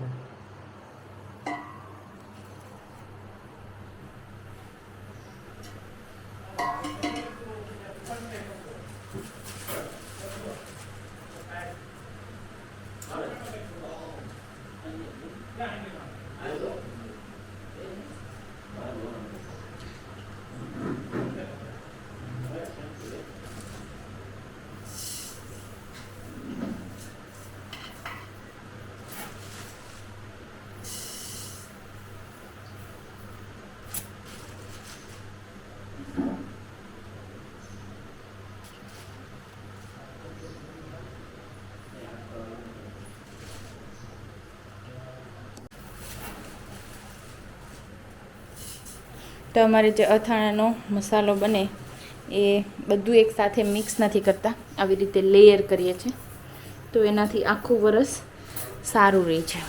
Okay. તો અમારે જે અથાણાનો મસાલો બને એ બધું એક સાથે મિક્સ નથી કરતા. આવી રીતે લેયર કરીએ છીએ. તો એનાથી આખું વરસ સારું રહે છે.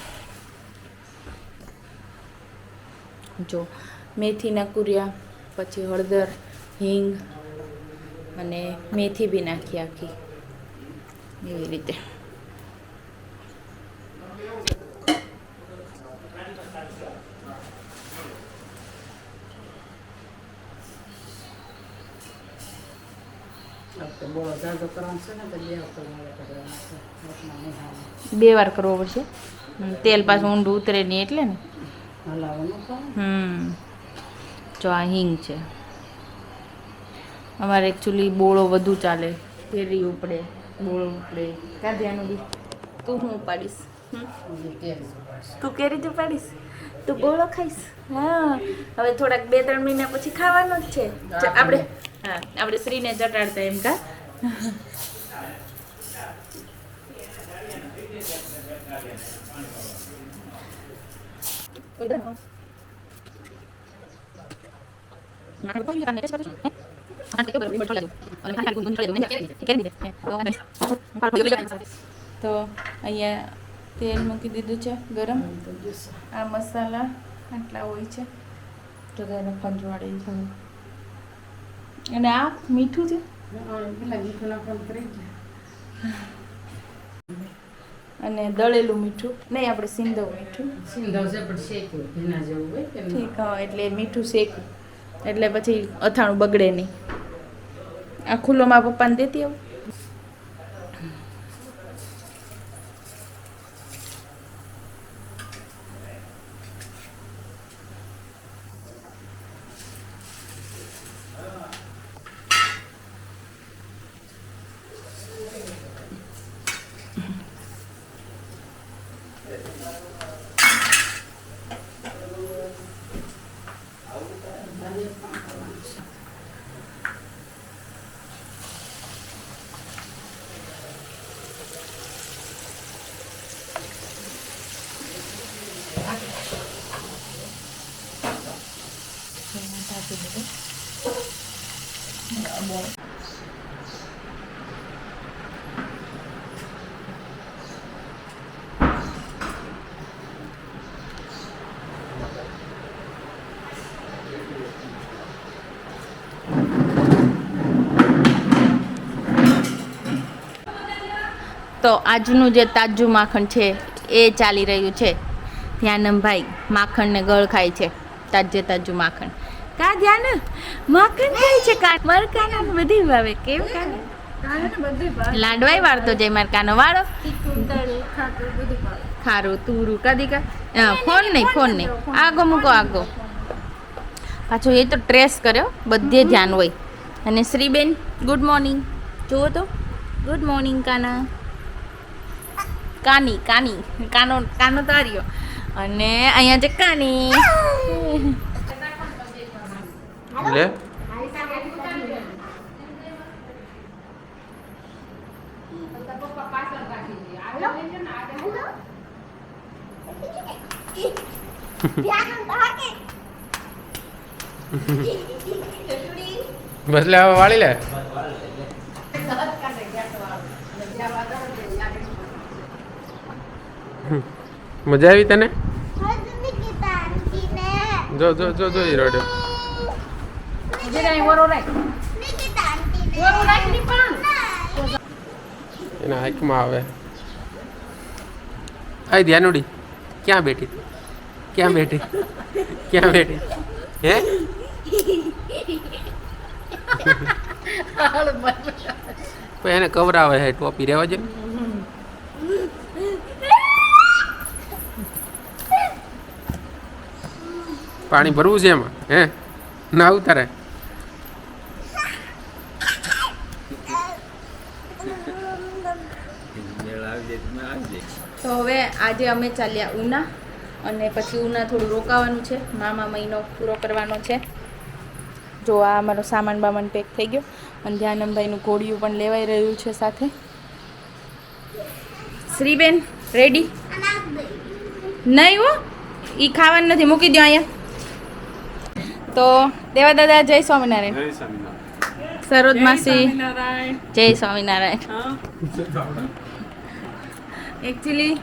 જો મેથીના કુરિયા, પછી હળદર, હિંગ અને મેથી બી નાખી આખી. એવી રીતે તો બહુ જાજો કરવાનું છે ને તો બે વાર કરવો પડશે. તેલ પાછું ઊંડું ઉતરે નહીં એટલે ને. હમ જો આ હિંગ છે. અમારે એકચ્યુઅલી બોળો વધુ ચાલે. કેરી ઉપડે બોળો ઉપડે. ક્યાં ધ્યાન બી. તું હું કેરી તું કેરી જ ઉપાડીશ? તું બોળો ખાઈશ? હા. હવે થોડાક બે ત્રણ મહિના પછી ખાવાનો જ છે. આપણે હા, આપણે શ્રીને ચટાડતા એમ કા? તો અહીંયા તેલ મૂકી દીધું છે ગરમ. આ મસાલા આટલા હોય છે. તો તેને ખંજવાળી છે અને આ મીઠું છે. અને દળેલું મીઠું. નહીં, આપણે સિંધવ મીઠું. સિંધવ છે પણ શેક્યું ભીના જેવું ઠીક, હા, એટલે મીઠું શેકું એટલે પછી અથાણું બગડે નહીં. આ ખુલ્લોમાં પપ્પાને દેતી આવું? તો આજનું જે તાજું માખણ છે, એ ચાલી રહ્યું છે. ધ્યાનમભાઈ માખણને ગળ ખાય છે, તાજે તાજું માખણ. કા ધ્યાન? માખણ ખાય છે કા? માર બધી ભાવે. કેમ કાનો? લાડવાય વાળતો જાય મરકાનો વાળો. ખારું, તુરું, કદી કા? ફોન નહીં ફોન નહીં. આગો મૂકો આગો. પાછો એ તો ટ્રેસ કર્યો, બધે ધ્યાન હોય. અને શ્રીબેન, ગુડ મોર્નિંગ. જુઓ તો. Good morning, Kana. કાની કાની કાનો કાનો તાર્યો અને અહીંયા છે કાની. લે. બસ લે વાળી લે. મજા આવી તને? જો જો જો જો ઈ રોડે. એના હાઈકમાં આવે. આય ધ્યાન ઉડી ક્યાં બેઠી તું? ક્યાં બેઠી? ક્યાં બેઠી? હે? એને કવરાવે હે ટોપી રહેવા છે ને પાણી ભરવું છે એમાં, હે? ના ઉતારે તો હવે આજે અમે ચાલ્યા ઉના અને પછી ઉના થોડું રોકાવાનું છે. મામા મહિનો પૂરો કરવાનો છે. જો આ અમારો સામાન બામાન પેક થઈ ગયો. અને ધ્યાનમભાઈનું ઘોડિયું પણ લેવાઈ રહ્યું છે સાથે. શ્રીબેન રેડી નહીં હો. એ ખાવાનું નથી. મૂકી દો અહીંયા. તો દેવા દાદા જય સ્વામિનારાયણ. સરોજ માસી. જય સ્વામિનારાયણ. એકચ્યુઅલી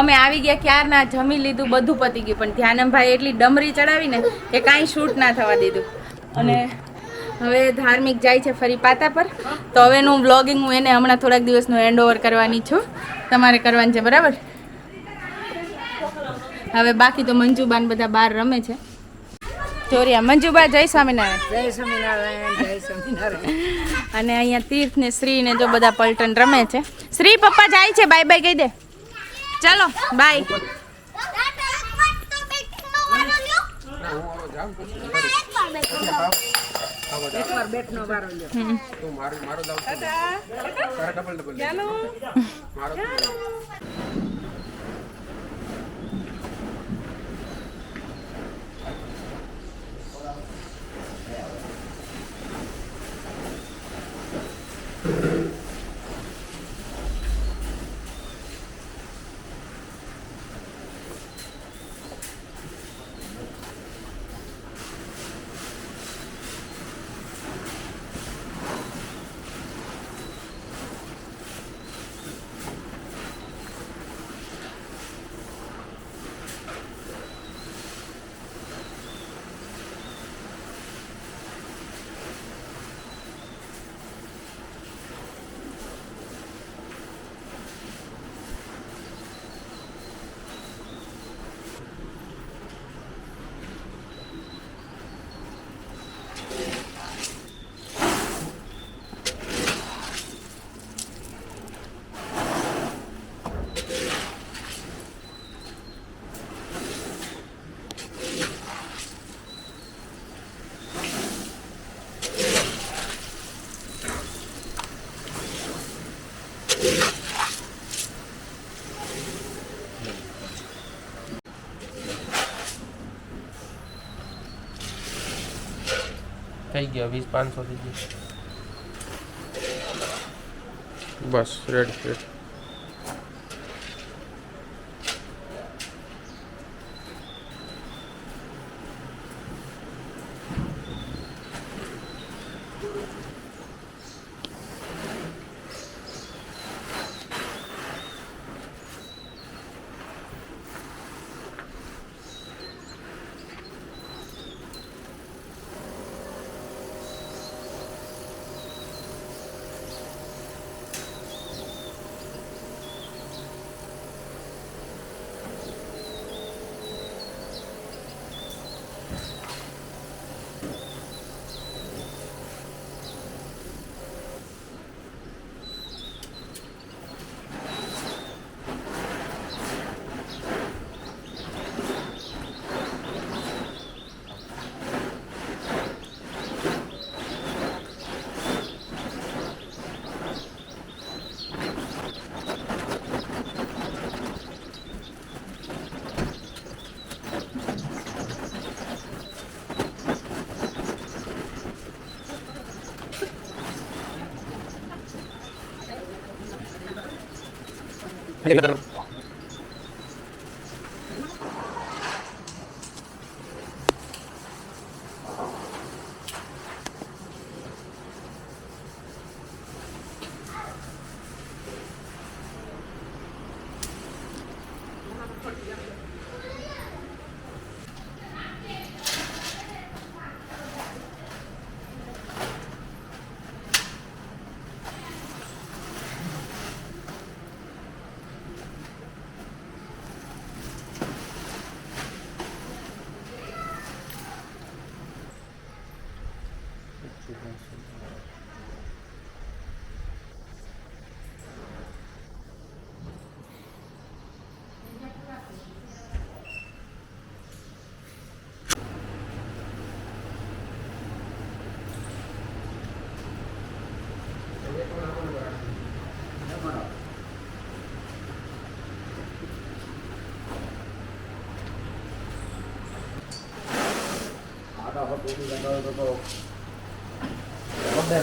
અમે આવી ગયા ક્યારના જમી લીધું બધું પતી ગયું. પણ ધ્યાનમભાઈ એટલી ડમરી ચડાવીને કે કાંઈ શૂટ ના થવા દીધું. અને હવે ધાર્મિક જાય છે ફરી પાતા પર. તો હવેનું બ્લોગિંગ હું એને હમણાં થોડાક દિવસનું હેન્ડ ઓવર કરવાની છું. તમારે કરવાની છે બરાબર? હવે બાકી તો મંજુબાન બધા બહાર રમે છે. ચોરિયા મંજુબા જય સ્વામિનારાયણ. જય સ્વામિનારાયણ જય સ્વામિનારાયણ. અને અહીંયા તીર્થ ને શ્રી ને જો બધા પલટન રમે છે. શ્રી પપ્પા જાય છે? બાય બાય કહી દે. ચાલો બાય. મારો થઈ ગયા વીસ પાંચસો થઈ ગયા બસ ready ready Yeah. Şuradan sonra. Thank you.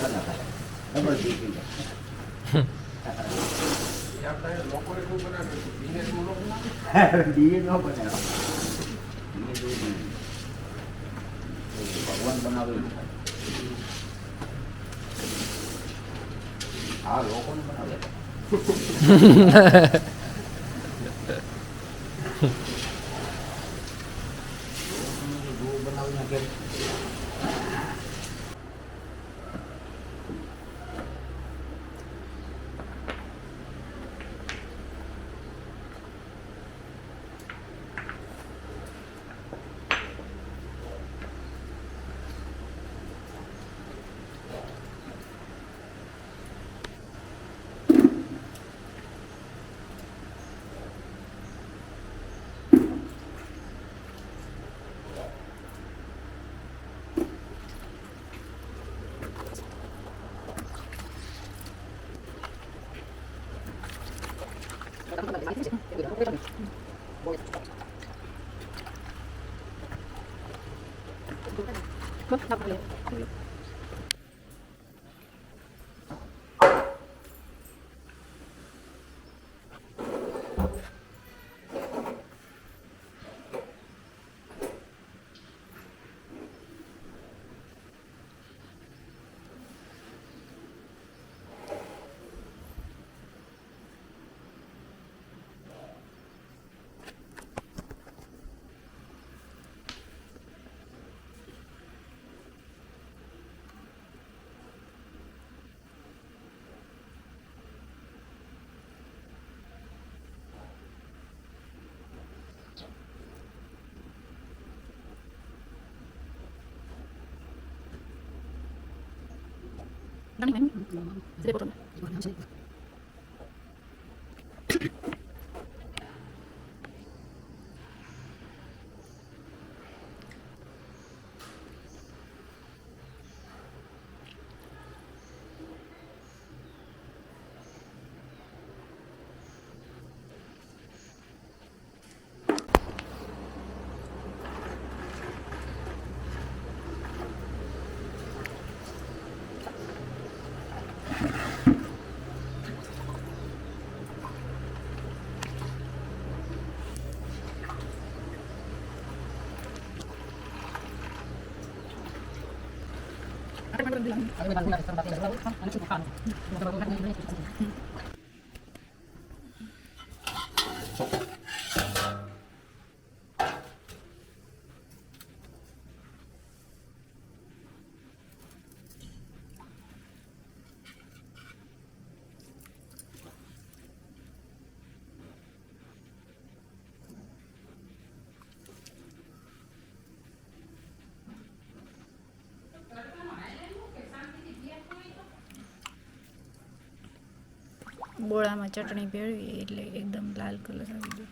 ભગવાન બનાવેલું છે. આ લોકોને બનાવે બનાવી નાખે 什那不可以 போட்டுருங்க Ano બોળામાં ચટણી ભેળવી એટલે એકદમ લાલ કલર આવી ગયો.